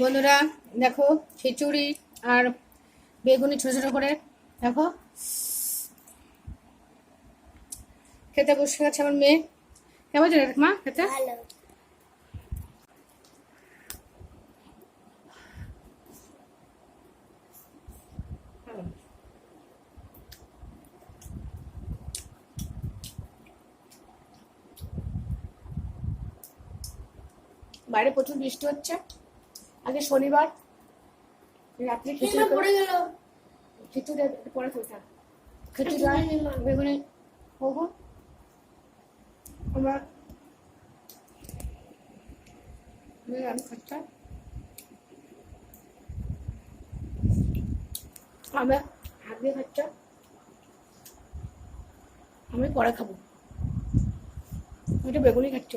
বন্ধুরা দেখো খিচুড়ি আর বেগুনি ছোট ছোট করে দেখো। খেতে বসে গেছে আমার মেয়ে। কেমন চলে মা খেতে? বাইরে প্রচুর বৃষ্টি হচ্ছে। আগে শনিবার রাত্রে খিচুড়ি পড়ে গেল? খিচুড়ি পরে করে থাক খিচুড়ি বেগুনি হব। আমার আমি খাচ্ছা আমি হাত দিয়ে খাচ্ছা আমি পরে খাব। তো বেগুনি খাচ্ছি